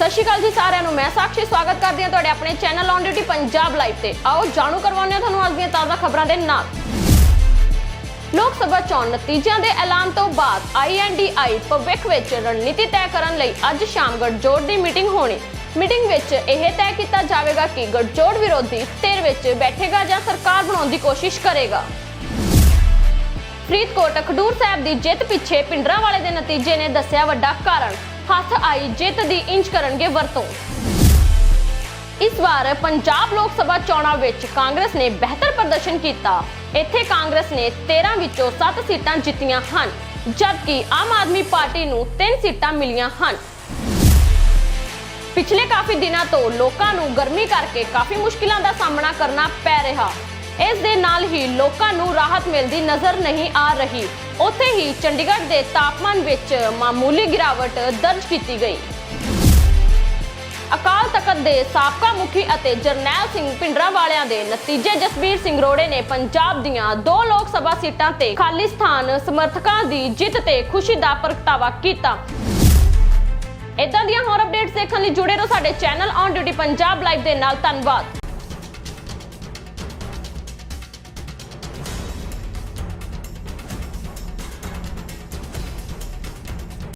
ਸਤਿ ਸ਼੍ਰੀ ਅਕਾਲ ਜੀ ਸਾਰਿਆਂ ਨੂੰ। ਮੈਂ ਸਾਕਸ਼ੀ, ਸਵਾਗਤ ਕਰਦੀ ਹਾਂ ਤੁਹਾਡੇ ਆਪਣੇ channel on duty Punjab live ਤੇ। ਆਓ, ਜਾਣੂ ਕਰਵਾਉਂਦੇ ਹਾਂ ਤੁਹਾਨੂੰ ਅੱਜ ਦੀਆਂ ਤਾਜ਼ਾ ਖਬਰਾਂ ਦੇ ਨਾਲ। ਲੋਕ ਸਭਾ ਚੋਣ ਨਤੀਜਿਆਂ ਦੇ ਐਲਾਨ ਤੋਂ ਬਾਅਦ ਆਈਐਨਡੀਆਈ ਭਵਿੱਖ ਵਿੱਚ ਰਣਨੀਤੀ ਤੈਅ ਕਰਨ ਲਈ ਅੱਜ ਸ਼ਾਮ ਗਠਜੋੜ ਦੀ ਮੀਟਿੰਗ ਹੋਣੀ। ਮੀਟਿੰਗ ਵਿੱਚ ਇਹ ਤੈਅ ਕੀਤਾ ਜਾਵੇਗਾ ਕਿ ਗਠਜੋੜ ਵਿਰੋਧੀ ਧਿਰ ਵਿੱਚ ਬੈਠੇਗਾ ਜਾਂ ਸਰਕਾਰ ਬਣਾਉਣ ਦੀ ਕੋਸ਼ਿਸ਼ ਕਰੇਗਾ। ਫਰੀਦਕੋਟ ਖਡੂਰ ਸਾਹਿਬ ਦੀ ਜਿੱਤ ਪਿੱਛੇ ਪਿੰਡਰਾਂ ਵਾਲੇ ਦੇ ਨਤੀਜੇ ਨੇ ਦੱਸਿਆ ਵੱਡਾ ਕਾਰਨ। ਹੱਥ ਆਈ ਜਿੱਤ ਦੀ ਇੰਚ ਕਰਨਗੇ ਵਰਤੋਂ। ਇਸ ਵਾਰ ਪੰਜਾਬ ਲੋਕ ਸਭਾ ਚੋਣਾਂ ਵਿੱਚ ਕਾਂਗਰਸ ਨੇ ਬਿਹਤਰ ਪ੍ਰਦਰਸ਼ਨ ਕੀਤਾ। ਇੱਥੇ ਕਾਂਗਰਸ ਨੇ 13 ਵਿੱਚੋਂ 7 ਸੀਟਾਂ ਜਿੱਤੀਆਂ ਹਨ, ਜਦਕਿ ਆਮ ਆਦਮੀ ਪਾਰਟੀ ਨੂੰ 3 ਸੀਟਾਂ ਮਿਲੀਆਂ ਹਨ। ਪਿਛਲੇ ਕਾਫੀ ਦਿਨਾਂ ਤੋਂ ਲੋਕਾਂ ਨੂੰ ਗਰਮੀ ਕਰਕੇ ਕਾਫੀ ਮੁਸ਼ਕਿਲਾਂ ਦਾ ਸਾਹਮਣਾ ਕਰਨਾ ਪੈ ਰਿਹਾ। ਇਸ ਦੇ ਨਾਲ ਹੀ ਲੋਕਾਂ ਨੂੰ ਰਾਹਤ ਮਿਲਦੀ ਨਜ਼ਰ ਨਹੀਂ ਆ ਰਹੀ। ਉੱਥੇ ਹੀ ਚੰਡੀਗੜ੍ਹ ਦੇ ਤਾਪਮਾਨ ਵਿੱਚ ਮਾਮੂਲੀ ਗਿਰਾਵਟ ਦਰਜ ਕੀਤੀ ਗਈ। ਅਕਾਲ ਤਖਤ ਦੇ ਸਾਬਕਾ ਮੁਖੀ ਅਤੇ ਜਰਨੈਲ ਸਿੰਘ ਪਿੰਡਰਾਂ ਵਾਲਿਆਂ ਦੇ ਨਤੀਜੇ ਜਸਬੀਰ ਸਿੰਘ ਰੋੜੇ ਨੇ ਪੰਜਾਬ ਦੀਆਂ ਦੋ ਲੋਕ ਸਭਾ ਸੀਟਾਂ ਤੇ ਖਾਲਿਸਤਾਨ ਸਮਰਥਕਾਂ ਦੀ ਜਿੱਤ ਤੇ ਖੁਸ਼ੀ ਦਾ ਪ੍ਰਗਟਾਵਾ ਕੀਤਾ। ਇਦਾਂ ਦੀਆਂ ਹੋਰ ਅਪਡੇਟਸ ਦੇਖਣ ਲਈ ਜੁੜੇ ਰਹੋ ਸਾਡੇ channel on duty Punjab live ਦੇ ਨਾਲ। ਧੰਨਵਾਦ।